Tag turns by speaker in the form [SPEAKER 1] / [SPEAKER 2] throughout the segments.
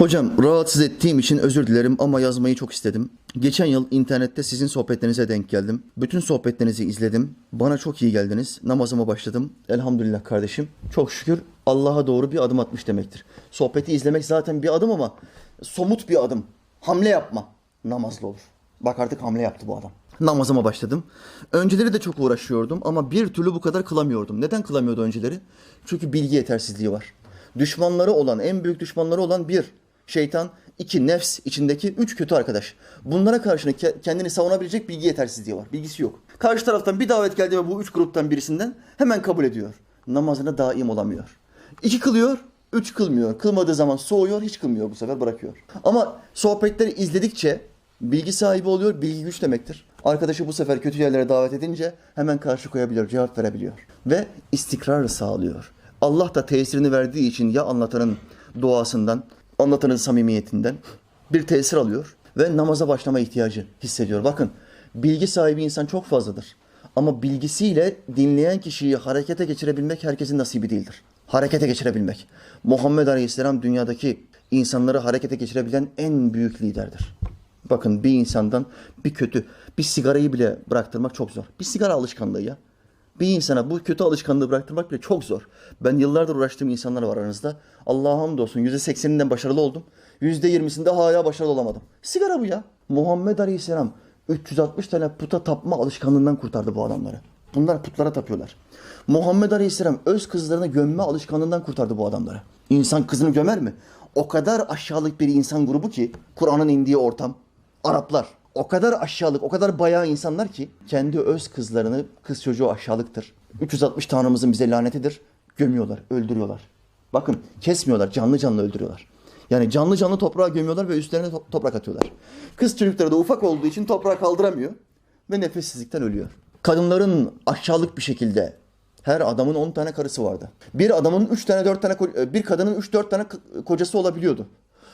[SPEAKER 1] Hocam rahatsız ettiğim için özür dilerim ama yazmayı çok istedim. Geçen yıl internette sizin sohbetlerinize denk geldim. Bütün sohbetlerinizi izledim. Bana çok iyi geldiniz. Namazıma başladım. Elhamdülillah kardeşim. Çok şükür Allah'a doğru bir adım atmış demektir. Sohbeti izlemek zaten bir adım ama somut bir adım. Hamle yapma. Namazlı olur. Bak artık hamle yaptı bu adam. Namazıma başladım. Önceleri de çok uğraşıyordum ama bir türlü bu kadar kılamıyordum. Neden kılamıyordu önceleri? Çünkü bilgi yetersizliği var. Düşmanları olan, en büyük düşmanları olan bir, şeytan, iki, nefs içindeki üç kötü arkadaş. Bunlara karşı ke- kendini savunabilecek bilgi yetersizliği var. Bilgisi yok. Karşı taraftan bir davet geldi ve bu üç gruptan birisinden hemen kabul ediyor. Namazına daim olamıyor. İki kılıyor, üç kılmıyor. Kılmadığı zaman soğuyor, hiç kılmıyor bu sefer bırakıyor. Ama sohbetleri izledikçe bilgi sahibi oluyor, bilgi güç demektir. Arkadaşı bu sefer kötü yerlere davet edince hemen karşı koyabiliyor, cevap verebiliyor. Ve istikrar sağlıyor. Allah da tesirini verdiği için ya anlatanın duasından, anlatanın samimiyetinden bir tesir alıyor ve namaza başlama ihtiyacı hissediyor. Bakın bilgi sahibi insan çok fazladır. Ama bilgisiyle dinleyen kişiyi harekete geçirebilmek herkesin nasibi değildir. Harekete geçirebilmek. Muhammed Aleyhisselam dünyadaki insanları harekete geçirebilen en büyük liderdir. Bakın bir insandan bir kötü, bir sigarayı bile bıraktırmak çok zor. Bir sigara alışkanlığı ya. Bir insana bu kötü alışkanlığı bıraktırmak bile çok zor. Ben yıllardır uğraştığım insanlar var aranızda. Allah'a hamdolsun %80'inden başarılı oldum. %20'sinde hala başarılı olamadım. Sigara bu ya. Muhammed Aleyhisselam 360 tane puta tapma alışkanlığından kurtardı bu adamları. Bunlar putlara tapıyorlar. Muhammed Aleyhisselam öz kızlarını gömme alışkanlığından kurtardı bu adamları. İnsan kızını gömer mi? O kadar aşağılık bir insan grubu ki Kur'an'ın indiği ortam. Araplar. O kadar aşağılık, o kadar bayağı insanlar ki kendi öz kızlarını, kız çocuğu aşağılıktır. 360 tanrımızın bize lanetidir. Gömüyorlar, öldürüyorlar. Bakın kesmiyorlar, canlı canlı öldürüyorlar. Yani canlı canlı toprağa gömüyorlar ve üstlerine to- toprak atıyorlar. Kız çocukları da ufak olduğu için toprağa kaldıramıyor ve nefessizlikten ölüyor. Kadınların aşağılık bir şekilde her adamın 10 tane karısı vardı. Bir adamın 3 tane 4 tane ko- bir kadının 3 4 tane kocası olabiliyordu.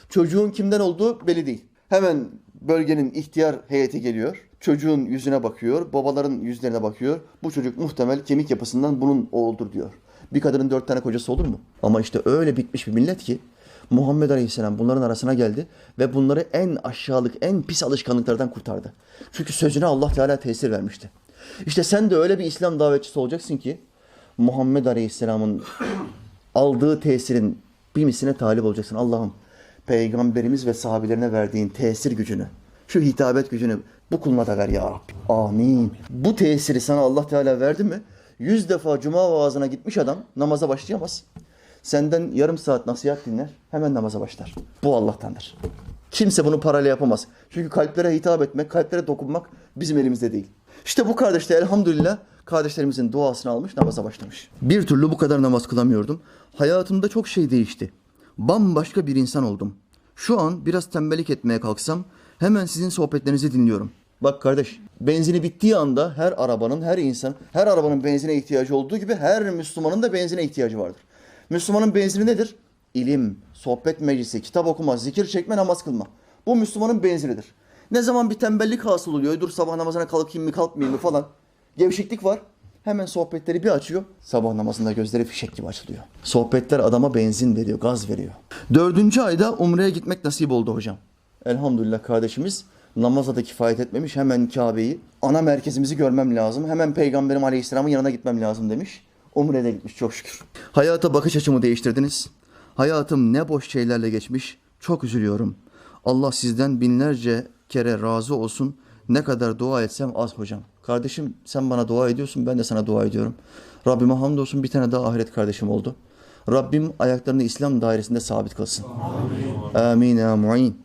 [SPEAKER 1] Çocuğun kimden olduğu belli değil. Hemen bölgenin ihtiyar heyeti geliyor. Çocuğun yüzüne bakıyor, babaların yüzlerine bakıyor. Bu çocuk muhtemel kemik yapısından bunun oğuldur diyor. Bir kadının dört tane kocası olur mu? Ama işte öyle bitmiş bir millet ki Muhammed Aleyhisselam bunların arasına geldi ve bunları en aşağılık, en pis alışkanlıklardan kurtardı. Çünkü sözüne Allah Teala tesir vermişti. İşte sen de öyle bir İslam davetçisi olacaksın ki Muhammed Aleyhisselam'ın aldığı tesirin bir misline talip olacaksın. Allah'ım peygamberimiz ve sahabelerine verdiğin tesir gücünü, şu hitabet gücünü bu kuluna da ver ya Rabbi. Amin. Bu tesiri sana Allah Teala verdi mi? Yüz defa cuma vaazına gitmiş adam namaza başlayamaz. Senden yarım saat nasihat dinler, hemen namaza başlar. Bu Allah'tandır. Kimse bunu parayla yapamaz. Çünkü kalplere hitap etmek, kalplere dokunmak bizim elimizde değil. İşte bu kardeş de elhamdülillah kardeşlerimizin duasını almış, namaza başlamış. Bir türlü bu kadar namaz kılamıyordum. Hayatımda çok şey değişti. Bambaşka bir insan oldum. Şu an biraz tembellik etmeye kalksam hemen sizin sohbetlerinizi dinliyorum. Bak kardeş, benzini bittiği anda her arabanın, her insan, her arabanın benzine ihtiyacı olduğu gibi her Müslümanın da benzine ihtiyacı vardır. Müslümanın benzini nedir? İlim, sohbet meclisi, kitap okuma, zikir çekme, namaz kılma. Bu Müslümanın benzinidir. Ne zaman bir tembellik hasıl oluyor, dur sabah namazına kalkayım mı kalkmayayım mı falan. Gevşeklik var. Hemen sohbetleri bir açıyor. Sabah namazında gözleri fişek gibi açılıyor. Sohbetler adama benzin veriyor, gaz veriyor. Dördüncü ayda Umre'ye gitmek nasip oldu hocam. Elhamdülillah kardeşimiz namaza da kifayet etmemiş. Hemen Kabe'yi, ana merkezimizi görmem lazım. Hemen Peygamberim Aleyhisselam'ın yanına gitmem lazım demiş. Umre'de gitmiş çok şükür. Hayata bakış açımı değiştirdiniz. Hayatım ne boş şeylerle geçmiş. Çok üzülüyorum. Allah sizden binlerce kere razı olsun. Ne kadar dua etsem az hocam. Kardeşim sen bana dua ediyorsun ben de sana dua ediyorum. Rabbime hamdolsun bir tane daha ahiret kardeşim oldu. Rabbim ayaklarını İslam dairesinde sabit kılsın. Amin. Amin.